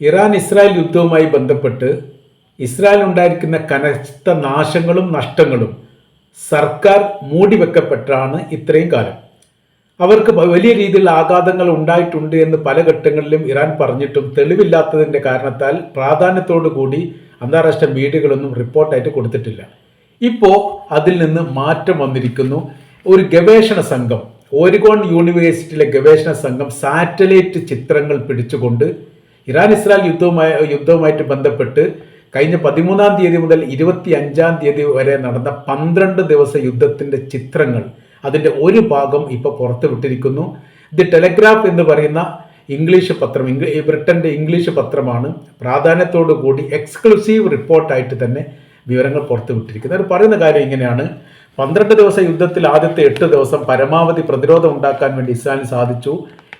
Iran Israel യുദ്ധവുമായി ബന്ധപ്പെട്ട് Israel ഉണ്ടായിരിക്കുന്ന കനത്ത നാശങ്ങളും നഷ്ടങ്ങളും സർക്കാർ മൂടിവെക്കപ്പെട്ടാണ് ഇത്രയും കാലം. അവർക്ക് വലിയ രീതിയിലുള്ള ആഘാതങ്ങൾ ഉണ്ടായിട്ടുണ്ട് എന്ന് പല ഘട്ടങ്ങളിലും ഇറാൻ പറഞ്ഞിട്ടും തെളിവില്ലാത്തതിന്റെ കാരണത്താൽ പ്രാധാന്യത്തോടു കൂടി അന്താരാഷ്ട്ര മീഡിയകളൊന്നും റിപ്പോർട്ടായിട്ട് കൊടുത്തിട്ടില്ല. ഇപ്പോൾ അതിൽ നിന്ന് മാറ്റം വന്നിരിക്കുന്നു. ഒരു ഗവേഷണ സംഘം ഓരിഗോൺ യൂണിവേഴ്സിറ്റിയിലെ ഗവേഷണ സംഘം സാറ്റലൈറ്റ് ചിത്രങ്ങൾ പിടിച്ചുകൊണ്ട് ഇറാൻ ഇസ്രായേൽ യുദ്ധവുമായി യുദ്ധവുമായിട്ട് ബന്ധപ്പെട്ട് കഴിഞ്ഞ പതിമൂന്നാം തീയതി മുതൽ ഇരുപത്തി അഞ്ചാം തീയതി വരെ നടന്ന പന്ത്രണ്ട് ദിവസ യുദ്ധത്തിന്റെ ചിത്രങ്ങൾ അതിന്റെ ഒരു ഭാഗം ഇപ്പോൾ പുറത്തു വിട്ടിരിക്കുന്നു ദി ടെലഗ്രാഫ് എന്ന് പറയുന്ന ഇംഗ്ലീഷ് പത്രം ഇംഗ്ലീ ബ്രിട്ടന്റെ ഇംഗ്ലീഷ് പത്രമാണ്. പ്രാധാന്യത്തോടു കൂടി എക്സ്ക്ലൂസീവ് റിപ്പോർട്ടായിട്ട് തന്നെ വിവരങ്ങൾ പുറത്തു വിട്ടിരിക്കുന്നത് അവർ പറയുന്ന കാര്യം ഇങ്ങനെയാണ്. പന്ത്രണ്ട് ദിവസ യുദ്ധത്തിൽ ആദ്യത്തെ എട്ട് ദിവസം പരമാവധി പ്രതിരോധം ഉണ്ടാക്കാൻ വേണ്ടി ഇസ്രായേലിന് സാധിച്ചു.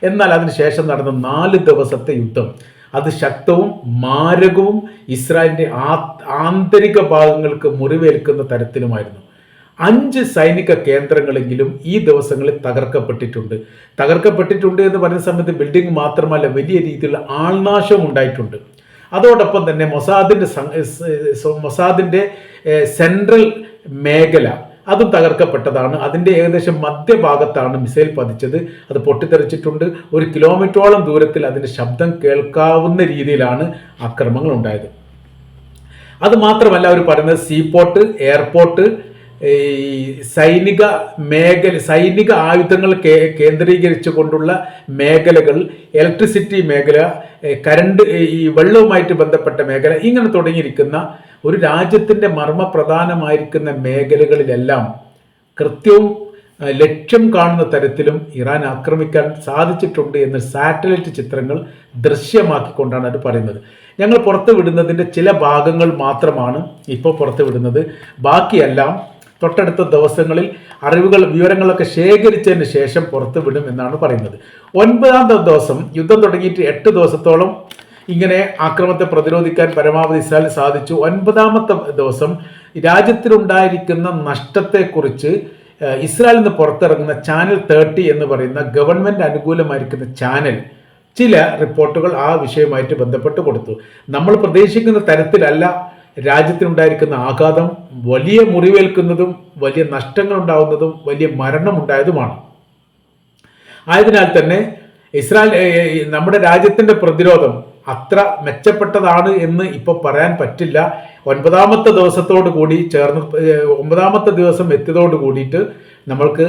എന്നാൽ അതിനുശേഷം നടന്ന നാല് ദിവസത്തെ യുദ്ധം. അത് ശക്തവും മാരകവും ഇസ്രായേലിന്റെ ആന്തരിക ഭാഗങ്ങൾക്ക് മുറിവേൽക്കുന്ന തരത്തിലുമായിരുന്നു. അഞ്ച് സൈനിക കേന്ദ്രങ്ങളെങ്കിലും ഈ ദിവസങ്ങളിൽ തകർക്കപ്പെട്ടിട്ടുണ്ട്. തകർക്കപ്പെട്ടിട്ടുണ്ട് എന്ന് പറയുന്ന സമയത്ത് ബിൽഡിംഗ് മാത്രമല്ല വലിയ രീതിയിലുള്ള ആൾനാശം ഉണ്ടായിട്ടുണ്ട്. അതോടൊപ്പം തന്നെ മൊസാദിന്റെ മൊസാദിന്റെ സെൻട്രൽ മേഖല അതും തകർക്കപ്പെട്ടതാണ്. അതിന്റെ ഏകദേശം മധ്യഭാഗത്താണ് മിസൈൽ പതിച്ചത്. അത് പൊട്ടിത്തെറിച്ചിട്ടുണ്ട്. ഒരു കിലോമീറ്ററോളം ദൂരത്തിൽ അതിന്റെ ശബ്ദം കേൾക്കാവുന്ന രീതിയിലാണ് ആക്രമണങ്ങൾ ഉണ്ടായത്. അത് മാത്രമല്ല അവർ പറയുന്നത് സീപോർട്ട് എയർപോർട്ട് ഈ സൈനിക മേഖല സൈനിക ആയുധങ്ങൾ കേന്ദ്രീകരിച്ചു കൊണ്ടുള്ള മേഖലകൾ ഇലക്ട്രിസിറ്റി മേഖല കരണ്ട് ഈ വെള്ളവുമായിട്ട് ബന്ധപ്പെട്ട മേഖല ഇങ്ങനെ തുടങ്ങിയിരിക്കുന്ന ഒരു രാജ്യത്തിന്റെ മർമ്മ പ്രധാനമായിരിക്കുന്ന മേഖലകളിലെല്ലാം കൃത്യവും ലക്ഷ്യം കാണുന്ന തരത്തിലും ഇറാൻ ആക്രമിക്കാൻ സാധിച്ചിട്ടുണ്ട് എന്ന് സാറ്റലൈറ്റ് ചിത്രങ്ങൾ ദൃശ്യമാക്കിക്കൊണ്ടാണ് അത് പറയുന്നത്. ഞങ്ങൾ പുറത്തു വിടുന്നതിന്റെ ചില ഭാഗങ്ങൾ മാത്രമാണ് ഇപ്പോൾ പുറത്തു വിടുന്നത്. ബാക്കിയെല്ലാം തൊട്ടടുത്ത ദിവസങ്ങളിൽ അറിവുകൾ വിവരങ്ങളൊക്കെ ശേഖരിച്ചതിന് ശേഷം പുറത്തു വിടും എന്നാണ് പറയുന്നത്. ഒൻപതാം ദിവസം യുദ്ധം തുടങ്ങിയിട്ട് എട്ട് ദിവസത്തോളം ഇങ്ങനെ ആക്രമണത്തെ പ്രതിരോധിക്കാൻ പരമാവധി ഇസ്രായേൽ സാധിച്ചു. ഒൻപതാമത്തെ ദിവസം രാജ്യത്തിലുണ്ടായിരിക്കുന്ന നഷ്ടത്തെക്കുറിച്ച് ഇസ്രായേലിൽ നിന്ന് പുറത്തിറങ്ങുന്ന ചാനൽ തേർട്ടി എന്ന് പറയുന്ന ഗവൺമെന്റ് അനുകൂലമായിരിക്കുന്ന ചാനൽ ചില റിപ്പോർട്ടുകൾ ആ വിഷയമായിട്ട് ബന്ധപ്പെട്ട് കൊടുത്തു. നമ്മൾ പ്രതീക്ഷിക്കുന്ന തരത്തിലല്ല രാജ്യത്തിനുണ്ടായിരിക്കുന്ന ആഘാതം വലിയ മുറിവേൽക്കുന്നതും വലിയ നഷ്ടങ്ങൾ ഉണ്ടാകുന്നതും വലിയ മരണം ഉണ്ടായതുമാണ്. ആയതിനാൽ തന്നെ ഇസ്രായേൽ നമ്മുടെ രാജ്യത്തിന്റെ പ്രതിരോധം അത്ര മെച്ചപ്പെട്ടതാണ് എന്ന് ഇപ്പോൾ പറയാൻ പറ്റില്ല. ഒൻപതാമത്തെ ദിവസത്തോട് കൂടി ചേർന്ന് ഒമ്പതാമത്തെ ദിവസം എത്തിയതോട് കൂടിയിട്ട് നമ്മൾക്ക്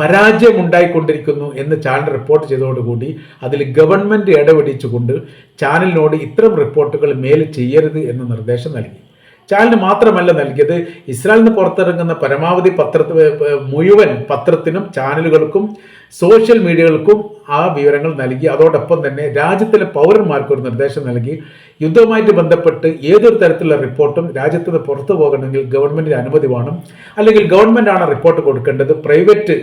പരാജയം ഉണ്ടായിക്കൊണ്ടിരിക്കുന്നു എന്ന് ചാനൽ റിപ്പോർട്ട് ചെയ്തതോടുകൂടി അതിൽ ഗവൺമെന്റ് ഇടപെടിച്ചുകൊണ്ട് ചാനലിനോട് ഇത്തരം റിപ്പോർട്ടുകൾ മേൽ ചെയ്യരുത് എന്ന നിർദ്ദേശം നൽകി. ചാനലിന് മാത്രമല്ല നൽകിയത്. ഇസ്രായേലിൽ നിന്ന് പുറത്തിറങ്ങുന്ന പരമാവധി പത്ര മുഴുവൻ പത്രത്തിനും ചാനലുകൾക്കും സോഷ്യൽ മീഡിയകൾക്കും ആ വിവരങ്ങൾ നൽകി. അതോടൊപ്പം തന്നെ രാജ്യത്തിലെ പൗരന്മാർക്ക് ഒരു നിർദ്ദേശം നൽകി. യുദ്ധവുമായിട്ട് ബന്ധപ്പെട്ട് ഏതൊരു തരത്തിലുള്ള റിപ്പോർട്ടും രാജ്യത്ത് നിന്ന് പുറത്തു പോകണമെങ്കിൽ ഗവൺമെന്റിന് അനുമതി വേണം. അല്ലെങ്കിൽ ഗവൺമെന്റ് ആണ് റിപ്പോർട്ട് കൊടുക്കേണ്ടത്. പ്രൈവറ്റ്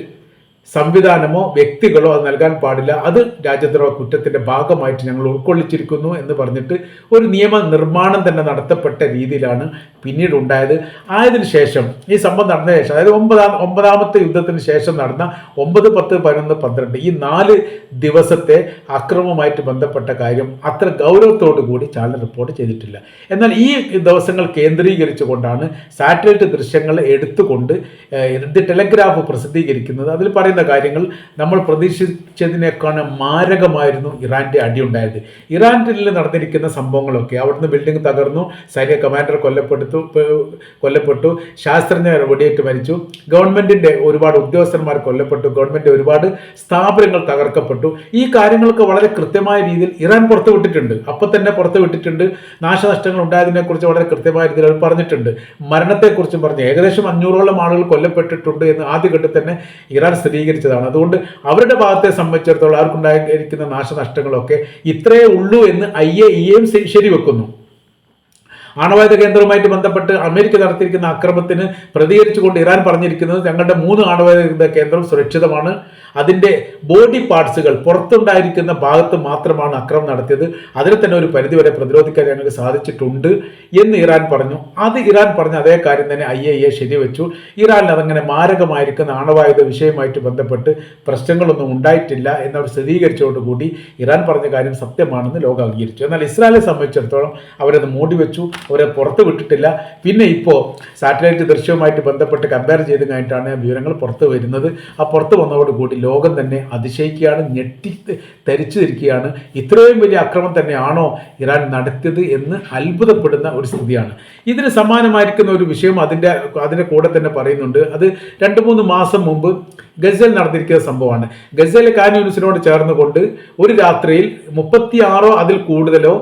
സംവിധാനമോ വ്യക്തികളോ അത് നൽകാൻ പാടില്ല. അത് രാജ്യദ്രോഹ കുറ്റത്തിന്റെ ഭാഗമായിട്ട് ഞങ്ങൾ ഉൾക്കൊള്ളിച്ചിരിക്കുന്നു എന്ന് പറഞ്ഞിട്ട് ഒരു നിയമ നിർമ്മാണം തന്നെ നടത്തപ്പെട്ട രീതിയിലാണ് പിന്നീട് ഉണ്ടായത്. ആയതിനു ശേഷം ഈ സംഭവം നടന്ന ശേഷം അതായത് ഒമ്പതാം ഒമ്പതാമത്തെ യുദ്ധത്തിന് ശേഷം നടന്ന ഒമ്പത് പത്ത് പതിനൊന്ന് പന്ത്രണ്ട് ഈ നാല് ദിവസത്തെ അക്രമവുമായിട്ട് ബന്ധപ്പെട്ട കാര്യം അത്ര ഗൗരവത്തോടു കൂടി ചാനൽ റിപ്പോർട്ട് ചെയ്തിട്ടില്ല. എന്നാൽ ഈ ദിവസങ്ങൾ കേന്ദ്രീകരിച്ചു കൊണ്ടാണ് സാറ്റലൈറ്റ് ദൃശ്യങ്ങൾ എടുത്തുകൊണ്ട് ടെലഗ്രാഫ് പ്രസിദ്ധീകരിക്കുന്നത്. അതിൽ പറയുന്ന പറയുന്ന കാര്യങ്ങൾ നമ്മൾ പ്രതീക്ഷിച്ചതിനേക്കാൾ മാരകമായിരുന്നു ഇറാന്റെ അടിയുണ്ടായത്. ഇറാനിൽ നടന്നിരിക്കുന്ന സംഭവങ്ങളൊക്കെ അവിടുന്ന് ബിൽഡിംഗ് തകർന്നു സൈനിക കമാൻഡർ കൊല്ലപ്പെടുത്തു കൊല്ലപ്പെട്ടു ശാസ്ത്രജ്ഞർ വെടിയേറ്റ് മരിച്ചു. ഗവൺമെന്റിന്റെ ഒരുപാട് ഉദ്യോഗസ്ഥന്മാർ കൊല്ലപ്പെട്ടു ഗവൺമെന്റ് ഒരുപാട് സ്ഥാപനങ്ങൾ തകർക്കപ്പെട്ടു. ഈ കാര്യങ്ങളൊക്കെ വളരെ കൃത്യമായ രീതിയിൽ ഇറാൻ പുറത്തുവിട്ടിട്ടുണ്ട് അപ്പൊ തന്നെ പുറത്തുവിട്ടിട്ടുണ്ട് നാശനഷ്ടങ്ങൾ ഉണ്ടായതിനെക്കുറിച്ച് വളരെ കൃത്യമായ രീതിയിൽ അവർ പറഞ്ഞിട്ടുണ്ട്. മരണത്തെക്കുറിച്ചും പറഞ്ഞു. ഏകദേശം അഞ്ഞൂറോളം ആളുകൾ കൊല്ലപ്പെട്ടിട്ടുണ്ട് എന്ന് ആദ്യഘട്ടത്തിൽ തന്നെ ഇറാൻ സ്ഥിരീകരിച്ചു സ്ഥിരീകരിച്ചതാണ് അതുകൊണ്ട് അവരുടെ ഭാഗത്തെ സംബന്ധിച്ചിടത്തോളം അവർക്കുണ്ടായിരിക്കുന്ന നാശനഷ്ടങ്ങളൊക്കെ ഇത്രയേ ഉള്ളൂ എന്ന് ഐ എ ഇ എം ശരിവെക്കുന്നു. ആണവായുധ കേന്ദ്രവുമായിട്ട് ബന്ധപ്പെട്ട് അമേരിക്ക നടത്തിയിരിക്കുന്ന അക്രമത്തിന് പ്രതികരിച്ചുകൊണ്ട് ഇറാൻ പറഞ്ഞിരിക്കുന്നത് ഞങ്ങളുടെ മൂന്ന് ആണവായുധ കേന്ദ്രം സുരക്ഷിതമാണ്. അതിന്റെ ബോഡി പാർട്സുകൾ പുറത്തുണ്ടായിരിക്കുന്ന ഭാഗത്ത് മാത്രമാണ് അക്രമം നടത്തിയത്. അതിനെ തന്നെ ഒരു പരിധിവരെ പ്രതിരോധിക്കാൻ ഞങ്ങൾക്ക് സാധിച്ചിട്ടുണ്ട് എന്ന് ഇറാൻ പറഞ്ഞു. അത് ഇറാൻ പറഞ്ഞ അതേ കാര്യം തന്നെ ഐ എ എ ശരിവെച്ചു. ഇറാനിൽ അതങ്ങനെ മാരകമായിരിക്കുന്ന ആണവായുധ വിഷയമായിട്ട് ബന്ധപ്പെട്ട് പ്രശ്നങ്ങളൊന്നും ഉണ്ടായിട്ടില്ല എന്നവർ സ്ഥിരീകരിച്ചതോടുകൂടി ഇറാൻ പറഞ്ഞ കാര്യം സത്യമാണെന്ന് ലോകം അംഗീകരിച്ചു. എന്നാൽ ഇസ്രായേലിനെ സംബന്ധിച്ചിടത്തോളം അവരത് മൂടിവെച്ചു. അവരെ പുറത്ത് വിട്ടിട്ടില്ല. പിന്നെ ഇപ്പോൾ സാറ്റലൈറ്റ് ദൃശ്യവുമായിട്ട് ബന്ധപ്പെട്ട് കമ്പയർ ചെയ്ത് കഴിഞ്ഞിട്ടാണ് വിവരങ്ങൾ പുറത്ത് വരുന്നത്. ആ പുറത്ത് വന്നതോടുകൂടി ലോകം തന്നെ അതിശയിക്കുകയാണ് ഞെട്ടി തരിച്ചു തിരിക്കുകയാണ് ഇത്രയും വലിയ അക്രമം തന്നെയാണോ ഇറാൻ നടത്തിയത് എന്ന് അത്ഭുതപ്പെടുന്ന ഒരു സ്ഥിതിയാണ്. ഇതിന് സമാനമായിരിക്കുന്ന ഒരു വിഷയം അതിന്റെ അതിന്റെ കൂടെ തന്നെ പറയുന്നുണ്ട്. അത് രണ്ട് മൂന്ന് മാസം മുമ്പ് ഗസൽ നടന്നിരിക്കുന്ന സംഭവമാണ്. ഗസൽ കാൻ ചേർന്നുകൊണ്ട് ഒരു രാത്രിയിൽ മുപ്പത്തിയാറോ അതിൽ കൂടുതലോ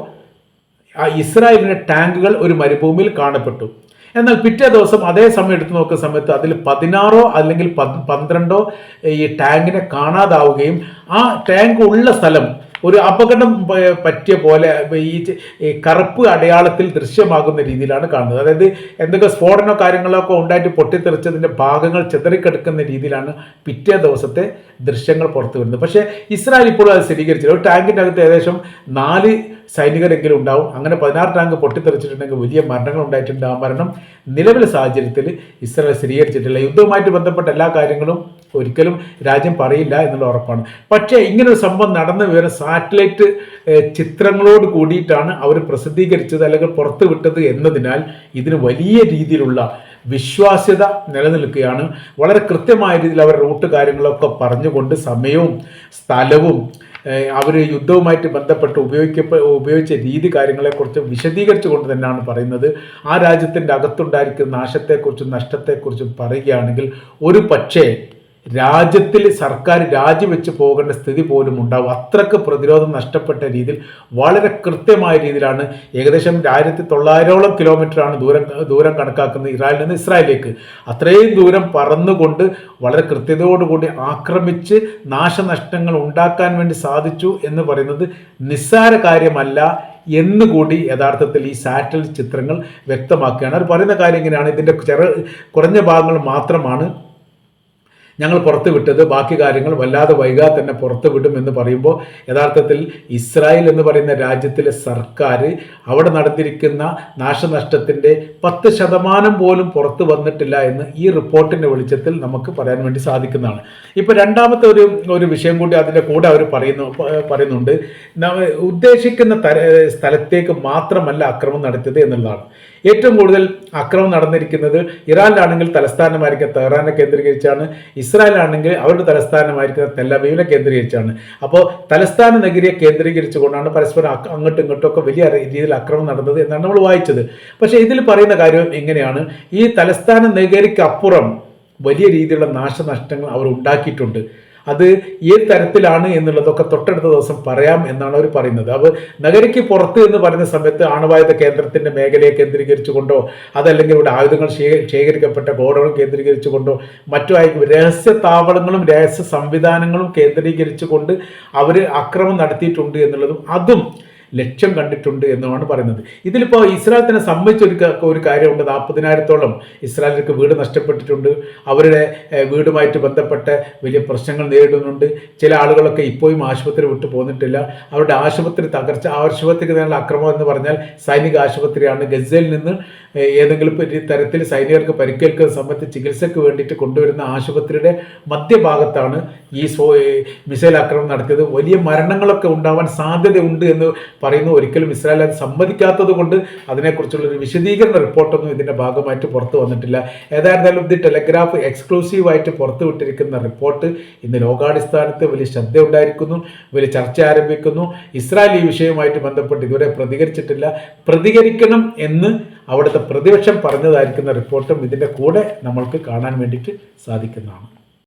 ആ ഇസ്രായേലിന്റെ ടാങ്കുകൾ ഒരു മരുഭൂമിയിൽ കാണപ്പെട്ടു. എന്നാൽ പിറ്റേ ദിവസം അതേ സമയം എടുത്തു നോക്കുന്ന സമയത്ത് അതിൽ പതിനാറോ അല്ലെങ്കിൽ പന്ത്രണ്ടോ ഈ ടാങ്കിനെ കാണാതാവുകയും ആ ടാങ്ക് ഉള്ള സ്ഥലം ഒരു അപകടം പറ്റിയ പോലെ ഈ കറുപ്പ് അടയാളത്തിൽ ദൃശ്യമാകുന്ന രീതിയിലാണ് കാണുന്നത്. അതായത് എന്തൊക്കെ സ്ഫോടനോ കാര്യങ്ങളോ ഒക്കെ ഉണ്ടായിട്ട് പൊട്ടിത്തെറിച്ചതിന്റെ ഭാഗങ്ങൾ ചിതറിക്കെടുക്കുന്ന രീതിയിലാണ് പിറ്റേ ദിവസത്തെ ദൃശ്യങ്ങൾ പുറത്തു വരുന്നത്. പക്ഷേ ഇസ്രായേൽ ഇപ്പോഴും അത് സ്ഥിരീകരിച്ചില്ല. ഒരു ടാങ്കിന്റെ അകത്ത് ഏകദേശം നാല് സൈനികരെങ്കിലും ഉണ്ടാവും. അങ്ങനെ പതിനാറ് ടാങ്ക് പൊട്ടിത്തെറിച്ചിട്ടുണ്ടെങ്കിൽ വലിയ മരണങ്ങൾ ഉണ്ടായിട്ടുണ്ട് ആ മരണം നിലവിലെ സാഹചര്യത്തിൽ ഇസ്രായേൽ സ്ഥിരീകരിച്ചിട്ടില്ല. യുദ്ധവുമായിട്ട് ബന്ധപ്പെട്ട എല്ലാ കാര്യങ്ങളും ഒരിക്കലും രാജ്യം പറയില്ല എന്നുള്ള ഉറപ്പാണ്. പക്ഷേ ഇങ്ങനെ ഒരു സംഭവം നടന്ന വിവരം സാറ്റലൈറ്റ് ചിത്രങ്ങളോട് കൂടിയിട്ടാണ് അവർ പ്രസിദ്ധീകരിച്ചത് അല്ലെങ്കിൽ പുറത്തു വിട്ടത് എന്നതിനാൽ ഇതിന് വലിയ രീതിയിലുള്ള വിശ്വാസ്യത നിലനിൽക്കുകയാണ്. വളരെ കൃത്യമായ രീതിയിൽ അവർ റൂട്ട് കാര്യങ്ങളൊക്കെ പറഞ്ഞുകൊണ്ട് സമയവും സ്ഥലവും അവർ യുദ്ധവുമായിട്ട് ബന്ധപ്പെട്ട് ഉപയോഗിക്ക ഉപയോഗിച്ച രീതി കാര്യങ്ങളെക്കുറിച്ച് വിശദീകരിച്ചുകൊണ്ട് തന്നെയാണ് പറയുന്നത്. ആ രാജ്യത്തിന്റെ അകത്തുണ്ടായിരിക്കുന്ന നാശത്തെക്കുറിച്ചും നഷ്ടത്തെക്കുറിച്ചും പറയുകയാണെങ്കിൽ ഒരു പക്ഷേ രാജ്യത്തിൽ സർക്കാർ രാജിവെച്ച് പോകേണ്ട സ്ഥിതി പോലും ഉണ്ടാവും. അത്രയ്ക്ക് പ്രതിരോധം നഷ്ടപ്പെട്ട രീതിയിൽ വളരെ കൃത്യമായ രീതിയിലാണ് ഏകദേശം ആയിരത്തി തൊള്ളായിരോളം കിലോമീറ്ററാണ് ദൂരം ദൂരം കണക്കാക്കുന്നത് ഇറാനിൽ നിന്ന് ഇസ്രായേലിലേക്ക്. അത്രയും ദൂരം പറന്നുകൊണ്ട് വളരെ കൃത്യതയോടുകൂടി ആക്രമിച്ച് നാശനഷ്ടങ്ങൾ ഉണ്ടാക്കാൻ വേണ്ടി സാധിച്ചു എന്ന് പറയുന്നത് നിസ്സാര കാര്യമല്ല എന്നുകൂടി യഥാർത്ഥത്തിൽ ഈ സാറ്റലൈറ്റ് ചിത്രങ്ങൾ വ്യക്തമാക്കുകയാണ്. അവർ പറയുന്ന കാര്യം ഇങ്ങനെയാണ്. ഇതിന്റെ ചെറു കുറഞ്ഞ ഭാഗങ്ങൾ മാത്രമാണ് ഞങ്ങൾ പുറത്ത് വിട്ടത് ബാക്കി കാര്യങ്ങൾ വല്ലാതെ വൈകാതെ തന്നെ പുറത്ത് വിടും എന്ന് പറയുമ്പോൾ യഥാർത്ഥത്തിൽ ഇസ്രായേൽ എന്ന് പറയുന്ന രാജ്യത്തിലെ സർക്കാർ അവിടെ നടന്നിരിക്കുന്ന നാശനഷ്ടത്തിന്റെ പത്ത് ശതമാനം പോലും പുറത്ത് വന്നിട്ടില്ല എന്ന് ഈ റിപ്പോർട്ടിന്റെ വെളിച്ചത്തിൽ നമുക്ക് പറയാൻ വേണ്ടി സാധിക്കുന്നതാണ്. ഇപ്പോൾ രണ്ടാമത്തെ ഒരു ഒരു വിഷയം കൂടി അതിന്റെ കൂടെ അവർ പറയുന്നു പറയുന്നുണ്ട്. ഉദ്ദേശിക്കുന്ന സ്ഥലത്തേക്ക് മാത്രമല്ല അക്രമം നടത്തിയത് എന്നുള്ളതാണ്. ഏറ്റവും കൂടുതൽ അക്രമം നടന്നിരിക്കുന്നത് ഇറാനിലാണെങ്കിൽ തലസ്ഥാനമായിരിക്കുന്ന തെഹ്റാനെ കേന്ദ്രീകരിച്ചാണ്. ഇസ്രായേലാണെങ്കിൽ അവരുടെ തലസ്ഥാനമായിരിക്കുന്ന തെല്ലവീവിനെ കേന്ദ്രീകരിച്ചാണ്. അപ്പോൾ തലസ്ഥാന നഗരിയെ കേന്ദ്രീകരിച്ചുകൊണ്ടാണ് പരസ്പരം അങ്ങോട്ടും ഇങ്ങോട്ടും ഒക്കെ വലിയ രീതിയിൽ അക്രമം നടന്നത് എന്നാണ് നമ്മൾ വായിച്ചത്. പക്ഷേ ഇതിൽ പറയുന്ന കാര്യം എങ്ങനെയാണ് ഈ തലസ്ഥാന നഗരിക്കപ്പുറം വലിയ രീതിയിലുള്ള നാശനഷ്ടങ്ങൾ അവർ ഉണ്ടാക്കിയിട്ടുണ്ട്. അത് ഏത് തരത്തിലാണ് എന്നുള്ളതൊക്കെ തൊട്ടടുത്ത ദിവസം പറയാം എന്നാണ് അവർ പറയുന്നത്. അവർ നഗരയ്ക്ക് പുറത്ത് എന്ന് പറയുന്ന സമയത്ത് ആണവായുധ കേന്ദ്രത്തിന്റെ മേഖലയെ കേന്ദ്രീകരിച്ചുകൊണ്ടോ അതല്ലെങ്കിൽ ഇവിടെ ആയുധങ്ങൾ ശേഖരിക്കപ്പെട്ട ഗോഡൌൺ കേന്ദ്രീകരിച്ചുകൊണ്ടോ മറ്റു രഹസ്യ താവളങ്ങളും രഹസ്യ സംവിധാനങ്ങളും കേന്ദ്രീകരിച്ചുകൊണ്ട് അവർ അക്രമം നടത്തിയിട്ടുണ്ട് എന്നുള്ളതും അതും ലക്ഷ്യം കണ്ടിട്ടുണ്ട് എന്നാണ് പറയുന്നത്. ഇതിലിപ്പോൾ ഇസ്രായേൽ തന്നെ സംബന്ധിച്ചൊരു ഒരു കാര്യമുണ്ട്. നാൽപ്പതിനായിരത്തോളം ഇസ്രായേലിലേക്ക് വീട് നഷ്ടപ്പെട്ടിട്ടുണ്ട്. അവരുടെ വീടുമായിട്ട് ബന്ധപ്പെട്ട വലിയ പ്രശ്നങ്ങൾ നേരിടുന്നുണ്ട്. ചില ആളുകളൊക്കെ ഇപ്പോഴും ആശുപത്രി വിട്ടു പോന്നിട്ടില്ല. അവരുടെ ആശുപത്രി തകർച്ച ആശുപത്രിക്ക് നേരെ അക്രമം എന്ന് പറഞ്ഞാൽ സൈനിക ആശുപത്രിയാണ്. ഗസയിൽ നിന്ന് ഏതെങ്കിലും തരത്തിൽ സൈനികർക്ക് പരിക്കേൽക്കുന്ന സമയത്ത് ചികിത്സയ്ക്ക് വേണ്ടിയിട്ട് കൊണ്ടുവരുന്ന ആശുപത്രിയുടെ മധ്യഭാഗത്താണ് ഈ സോ മിസൈൽ ആക്രമണം നടത്തിയത്. വലിയ മരണങ്ങളൊക്കെ ഉണ്ടാവാൻ സാധ്യതയുണ്ട് എന്ന് പറയുന്നു. ഒരിക്കലും ഇസ്രായേൽ അത് സമ്മതിക്കാത്തത് കൊണ്ട് അതിനെക്കുറിച്ചുള്ള ഒരു വിശദീകരണ റിപ്പോർട്ടൊന്നും ഇതിന്റെ ഭാഗമായിട്ട് പുറത്തു വന്നിട്ടില്ല. ഏതായിരുന്നാലും ദി ടെലഗ്രാഫ് എക്സ്ക്ലൂസീവായിട്ട് പുറത്തുവിട്ടിരിക്കുന്ന റിപ്പോർട്ട് ഇന്ന് ലോകാടിസ്ഥാനത്ത് വലിയ ശ്രദ്ധ ഉണ്ടായിരിക്കുന്നു വലിയ ചർച്ച ആരംഭിക്കുന്നു. ഇസ്രായേൽ ഈ വിഷയവുമായിട്ട് ബന്ധപ്പെട്ട് ഇതുവരെ പ്രതികരിച്ചിട്ടില്ല. പ്രതികരിക്കണം എന്ന് അവിടുത്തെ പ്രതിപക്ഷം പറഞ്ഞതായിരിക്കുന്ന റിപ്പോർട്ടും ഇതിന്റെ കൂടെ നമ്മൾക്ക് കാണാൻ വേണ്ടിയിട്ട് സാധിക്കുന്നതാണ്.